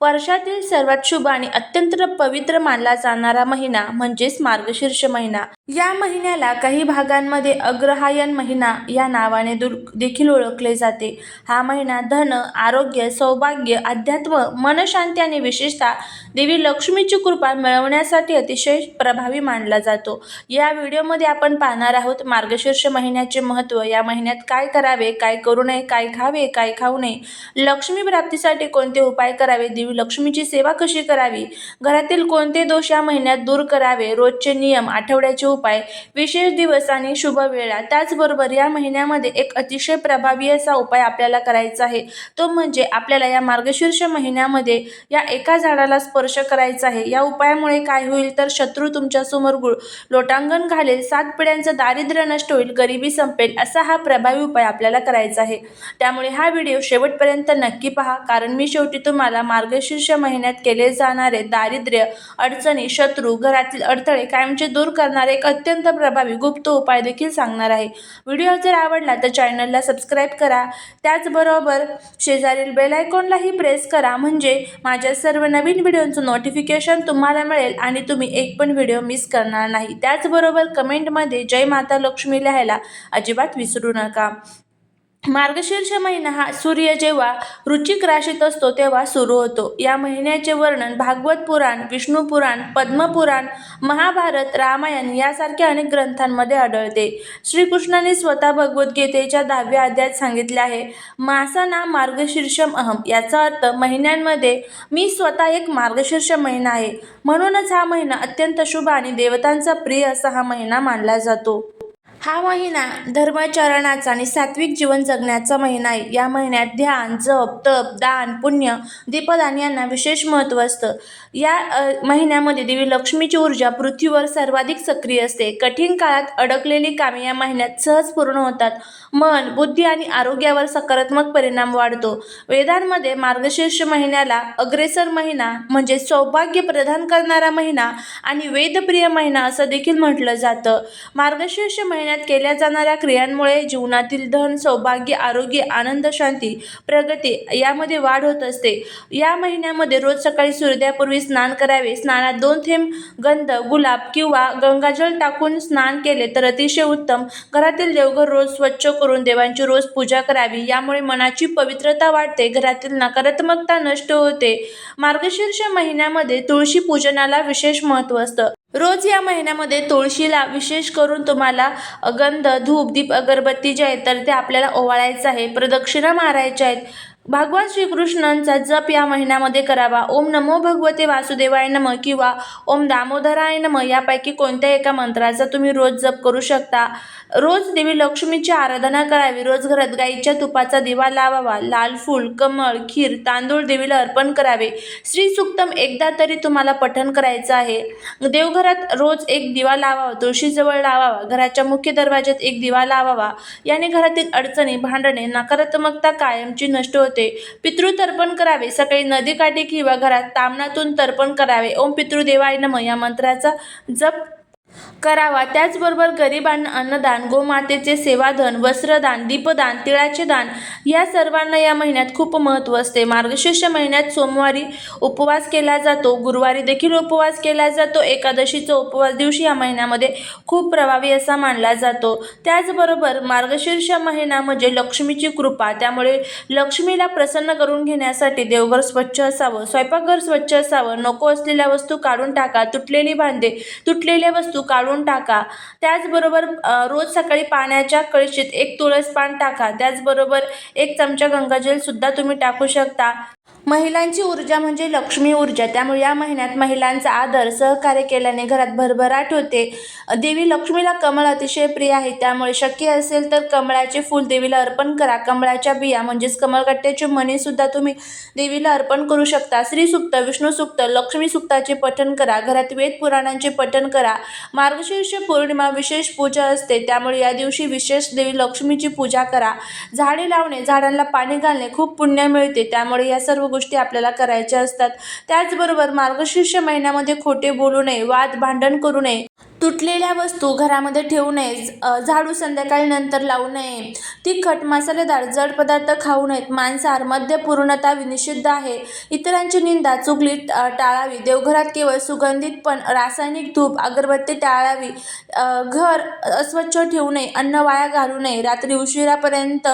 वर्षातील सर्वात शुभ आणि अत्यंत पवित्र मानला जाणारा महिना म्हणजेच मार्गशीर्ष महिना. या महिन्याला काही भागांमध्ये अग्रहायण महिना या नावाने दुर देखील ओळखले जाते. हा महिना धन आरोग्य सौभाग्य अध्यात्म मनशांती आणि विशेषतः देवी लक्ष्मीची कृपा मिळवण्यासाठी अतिशय प्रभावी मानला जातो. या व्हिडिओमध्ये आपण पाहणार आहोत मार्गशीर्ष महिन्याचे महत्त्व. या महिन्यात काय करावे काय करू नये काय खावे काय खाऊ नये लक्ष्मी प्राप्तीसाठी कोणते उपाय करावे देवी लक्ष्मीची सेवा कशी करावी? घरातील कोणते दोष या महिन्यात दूर करावे? रोजचे नियम आठवड्याचे उपाय विशेष दिवस आणि शुभ वेळा त्याचबरोबर या महिन्यामध्ये एक अतिशय प्रभावी असा उपाय आपल्याला करायचा आहे. तो म्हणजे आपल्याला या मार्गशीर्ष महिन्यामध्ये या एका झाडाला स्पर्श करायचा आहे. या उपायामुळे काय होईल तर शत्रू तुमच्यासमोर गुळ लोटांगण घालेल सात पिढ्यांचं दारिद्र्य नष्ट होईल गरिबी संपेल असा हा प्रभावी उपाय आपल्याला करायचा आहे. त्यामुळे हा व्हिडिओ शेवटपर्यंत नक्की पहा कारण मी शेवटी तुम्हाला मार्ग मार्गशीर्ष महिन्यात केले जाणारे दारिद्र्य अडचणी शत्रू घरातील अडथळे कायमचे दूर करणारे एक अत्यंत प्रभावी गुप्त उपाय देखील सांगणार आहे. व्हिडिओ जर आवडला तर चॅनलला सबस्क्राईब करा. त्याचबरोबर शेजारील बेलायकॉनलाही प्रेस करा. म्हणजे माझ्या सर्व नवीन व्हिडिओंचं नोटिफिकेशन तुम्हाला मिळेल आणि तुम्ही एक पण व्हिडिओ मिस करणार नाही. त्याचबरोबर कमेंटमध्ये जय माता लक्ष्मी लिहायला अजिबात विसरू नका. मार्गशीर्ष महिना हा सूर्य जेव्हा रुचिक राशीत असतो तेव्हा सुरू होतो. या महिन्याचे वर्णन भागवत पुराण विष्णू पुराण पद्मपुराण महाभारत रामायण यासारख्या अनेक ग्रंथांमध्ये आढळते. श्रीकृष्णाने स्वतः भगवद्गीतेच्या दहाव्या अध्यायात सांगितले आहे मासाना मार्गशीर्षम अहम. याचा अर्थ महिन्यांमध्ये मी स्वतः एक मार्गशीर्ष महिना आहे. म्हणूनच हा महिना अत्यंत शुभ आणि देवतांचा प्रिय असा हा महिना मानला जातो. हा महिना धर्मचरणाचा आणि सात्विक जीवन जगण्याचा महिना आहे. या महिन्यात ध्यान जप तप दान पुण्य दीपदान यांना विशेष महत्त्व असतं. या महिन्यामध्ये देवी लक्ष्मीची ऊर्जा पृथ्वीवर सर्वाधिक सक्रिय असते. कठीण काळात अडकलेली कामे या महिन्यात सहज पूर्ण होतात. मन बुद्धी आणि आरोग्यावर सकारात्मक परिणाम वाढतो. वेदांमध्ये मार्गशीर्ष महिन्याला अग्रेसर महिना म्हणजे सौभाग्य प्रदान करणारा महिना आणि वेदप्रिय महिना असं देखील म्हटलं जातं. मार्गशीर्ष महिन्यात केल्या जाणाऱ्या क्रियांमुळे जीवनातील धन सौभाग्य आरोग्य आनंद शांती प्रगती यामध्ये वाढ होत असते. या महिन्यामध्ये रोज सकाळी सूर्योदयापूर्वी स्नान करावे. स्नानात दोन थेंब गंध गुलाब किंवा गंगाजल टाकून स्नान केले तर अतिशय उत्तम. घरातील देवघर रोज स्वच्छ करून देवांची रोज पूजा करावी. यामुळे मनाची पवित्रता वाढते. घरातील नकारात्मकता नष्ट होते. मार्गशीर्ष महिन्यामध्ये तुळशी पूजनाला विशेष महत्त्व असतं. रोज या महिन्यामध्ये तुळशीला विशेष करून तुम्हाला गंध धूप दीप अगरबत्ती जे आहेत तर ते आपल्याला ओवाळायचं आहे. प्रदक्षिणा मारायच्या आहेत. भगवान श्रीकृष्णांचा जप या महिन्यामध्ये करावा. ओम नमो भगवते वासुदेवाय नम किंवा ओम दामोदराय नम यापैकी कोणत्या एका मंत्राचा तुम्ही रोज जप करू शकता? रोज देवी लक्ष्मीची आराधना करावी. रोज घरात गाईच्या तुपाचा दिवा लावावा. लाल फूल कमळ खीर तांदूळ देवीला अर्पण करावे. श्री सुक्तम एकदा तरी तुम्हाला पठण करायचं आहे. देवघरात रोज एक दिवा लावावा. तुळशीजवळ लावावा. घराच्या मुख्य दरवाज्यात एक दिवा लावावा. याने घरातील अडचणी भांडणे नकारात्मकता कायमची नष्ट होते. पितृतर्पण करावे. सकाळी नदीकाठी किंवा घरात तामणातून तर्पण करावे. ओम पितृदेवाय नम या मंत्राचा जप करावा. त्याचबरोबर गरिबांना अन्नदान गोमातेचे सेवाधन वस्त्रदान दीपदान तिळाचे दान या सर्वांना या महिन्यात खूप महत्त्व असते. मार्गशीर्ष महिन्यात सोमवारी उपवास केला जातो. गुरुवारी देखील उपवास केला जातो. एकादशीचा उपवास दिवशी या महिन्यामध्ये खूप प्रभावी असा मानला जातो. त्याचबरोबर मार्गशीर्ष महिना म्हणजे लक्ष्मीची कृपा. त्यामुळे लक्ष्मीला प्रसन्न करून घेण्यासाठी देवघर स्वच्छ असावं स्वयंपाकघर स्वच्छ असावं नको असलेल्या वस्तू काढून टाका तुटलेली भांडे तुटलेल्या वस्तू काढून टाका. त्याचबरोबर रोज सकाळी पाण्याच्या कळशीत एक तुळस पान टाका. त्याचबरोबर एक चमचा गंगाजलसुद्धा तुम्ही टाकू शकता. महिलांची ऊर्जा म्हणजे लक्ष्मी ऊर्जा. त्यामुळे या महिन्यात महिलांचा आदर सहकार्य केल्याने घरात भरभराट होते. देवी लक्ष्मीला कमळ अतिशय प्रिय आहे. त्यामुळे शक्य असेल तर कमळाचे फूल देवीला अर्पण करा. कमळाच्या बिया म्हणजेच कमळकट्ट्याचे मणीसुद्धा तुम्ही देवीला अर्पण करू शकता. श्री सुक्त विष्णू सुक्त लक्ष्मी सुक्ताचे पठण करा. घरात वेद पुराणांचे पठण करा. मार्गशीर्ष पौर्णिमा विशेष पूजा असते. त्यामुळे या दिवशी विशेष देवी लक्ष्मीची पूजा करा. झाडे लावणे झाडांना पाणी घालणे खूप पुण्य मिळते. त्यामुळे या सर्व गोष्टी आपल्याला करायच्या असतात. त्याचबरोबर मार्गशीर्ष महिन्यामध्ये खोटे बोलू नये वाद भांडण करू नये. तुटलेल्या वस्तू घरामध्ये ठेवू नये झाडू संध्याकाळी नंतर लावू नये. तिखट मसालेदार जड पदार्थ खाऊ नयेत. मांसाहार मद्य पूर्णता निषिद्ध आहे. इतरांची निंदा चुकली टाळावी. देवघरात केवळ सुगंधित पण रासायनिक धूप अगरबत्ती टाळावी. घर अस्वच्छ ठेवू नये. अन्न वाया घालू नये. रात्री उशिरापर्यंत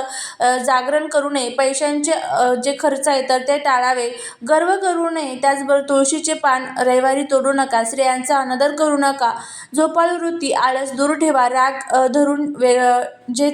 जागरण करू नये. पैशांचे जे खर्च आहे तर ते टाळावे. गर्व करू नये. त्याचबरोबर तुळशीचे पान रविवारी तोडू नका. स्त्रियांचा अनादर करू नका. झोपाळू वृत्ती आळस दूर ठेवा राग धरून वे जे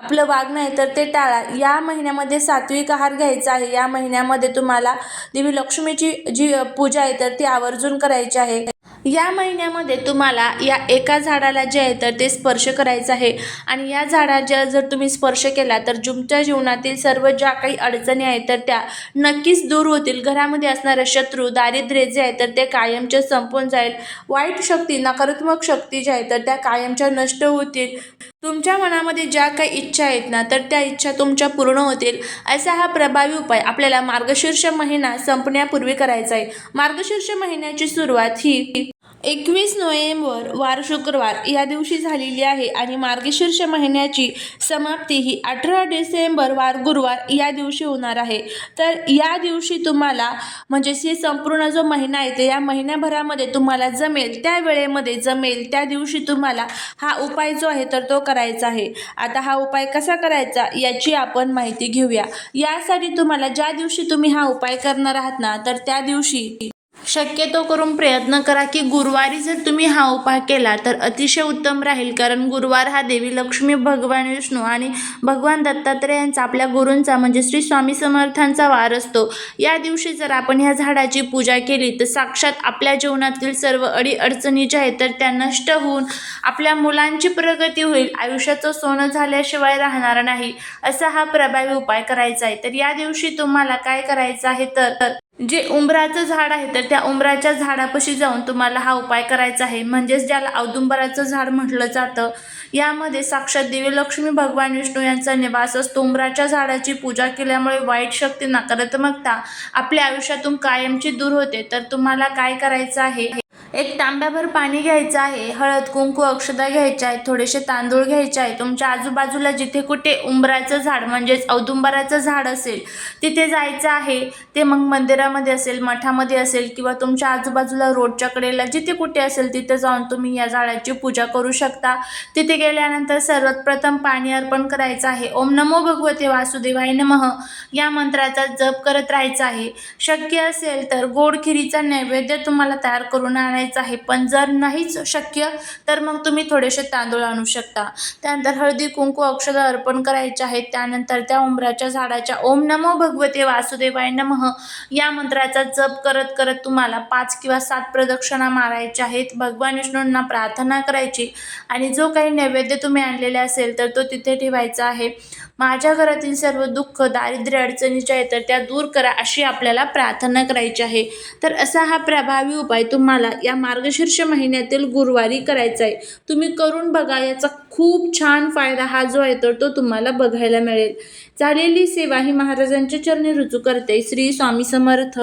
आपलं वागणं आहे तर ते टाळा. या महिन्यामध्ये सात्विक आहार घ्यायचा आहे. या महिन्यामध्ये तुम्हाला देवी लक्ष्मीची जी पूजा आहे तर ती आवर्जून करायची आहे. या महिन्यामध्ये तुम्हाला या एका झाडाला जे आहे तर ते स्पर्श करायचं आहे. आणि या झाडाच्या जर तुम्ही स्पर्श केला तर तुमच्या जीवनातील सर्व ज्या काही अडचणी आहेत तर त्या नक्कीच दूर होतील. घरामध्ये असणारे शत्रू दारिद्र्य जे आहे तर ते कायमचे संपून जाईल. वाईट शक्ती नकारात्मक शक्ती ज्या आहेत तर त्या कायमच्या नष्ट होतील. तुमच्या मनामध्ये ज्या काही इच्छा आहेत ना तर त्या इच्छा तुमच्या पूर्ण होतील. असा हा प्रभावी उपाय आपल्याला मार्गशीर्ष महिना संपण्यापूर्वी करायचा आहे. मार्गशीर्ष महिन्याची सुरुवात ही एकवीस नोव्हेंबर वार शुक्रवार या दिवशी झालेली आहे आणि मार्गशीर्ष महिन्याची समाप्ती ही अठरा डिसेंबर वार गुरुवार या दिवशी होणार आहे. तर या दिवशी तुम्हाला म्हणजे हे संपूर्ण जो महिना आहे तो या महिन्याभरामध्ये तुम्हाला जमेल त्या वेळेमध्ये जमेल त्या दिवशी तुम्हाला हा उपाय जो आहे तर तो करायचा आहे. आता हा उपाय कसा करायचा याची आपण माहिती घेऊया. यासाठी तुम्हाला ज्या दिवशी तुम्ही हा उपाय करणार आहात ना तर त्या दिवशी शक्यतो करून प्रयत्न करा की गुरुवारी जर तुम्ही हा उपाय केला तर अतिशय उत्तम राहील. कारण गुरुवार हा देवी लक्ष्मी भगवान विष्णू आणि भगवान दत्तात्रेयांचा आपल्या गुरूंचा म्हणजे श्री स्वामी समर्थांचा वार असतो. या दिवशी जर आपण ह्या झाडाची पूजा केली तर साक्षात आपल्या जीवनातील सर्व अडी अडचणी ज्या आहेत तर त्या नष्ट होऊन आपल्या मुलांची प्रगती होईल. आयुष्याचं सोनं झाल्याशिवाय राहणार नाही. असा हा प्रभावी उपाय करायचा आहे. तर या दिवशी तुम्हाला काय करायचं आहे तर तर जे उंबराचं झाड आहे तर त्या उंबराच्या झाडापाशी जाऊन तुम्हाला हा उपाय करायचा आहे. म्हणजेच ज्याला औदुंबराचं झाड म्हटलं जातं यामध्ये साक्षात देवी लक्ष्मी भगवान विष्णू यांचा निवास असतो. उंबराच्या झाडाची पूजा केल्यामुळे वाईट शक्ती नकारात्मकता आपल्या आयुष्यातून कायमची दूर होते. तर तुम्हाला काय करायचं आहे? एक तांब्याभर पाणी घ्यायचं आहे हळद कुंकू अक्षदा घ्यायच्या आहेत थोडेसे तांदूळ घ्यायचे आहे तुमच्या आजूबाजूला जिथे कुठे उंबराचं झाड म्हणजेच औदुंबराचं झाड असेल तिथे जायचं आहे. ते मग मंदिरामध्ये असेल मठामध्ये असेल किंवा तुमच्या आजूबाजूला रोडच्या कडेला जिथे कुठे असेल तिथे जाऊन तुम्ही या झाडाची पूजा करू शकता. तिथे गेल्यानंतर सर्वात प्रथम पाणी अर्पण करायचं आहे. ओम नमो भगवते वासुदेवाय नमः. या मंत्राचा जप करत राहायचा आहे. शक्य असेल तर गोड खिरीचा नैवेद्य तुम्हाला तयार करून आणायचा आहे. पण जर नाहीच शक्य तर मग तुम्ही थोडेसे तांदूळ आणू शकता. त्यानंतर हळदी कुंकू अक्षर अर्पण करायचे आहेत. त्यानंतर त्या उंबराच्या झाडाच्या ओम नमो भगवते वासुदेवाय नमः या मंत्राचा जप करत करत तुम्हाला पाच किंवा सात प्रदक्षिणा मारायच्या आहेत. भगवान विष्णूंना प्रार्थना करायची. आणि जो काही नैवेद्य तुम्ही आणलेले असेल तर तो तिथे ठेवायचा आहे. माझ्या घरातील सर्व दुःख दारिद्र्य अडचणीच्या आहेत तर त्या दूर करा अशी आपल्याला प्रार्थना करायची आहे. तर असा हा प्रभावी उपाय तुम्हाला या मार्गशीर्ष महिन्यातील गुरुवारी करायचा आहे. तुम्ही करून बघा याचा खूप छान फायदा हा जो आहे तर तो तुम्हाला बघायला मिळेल. झालेली सेवा ही महाराजांच्या चरणी रुजू करते. श्री स्वामी समर्थ.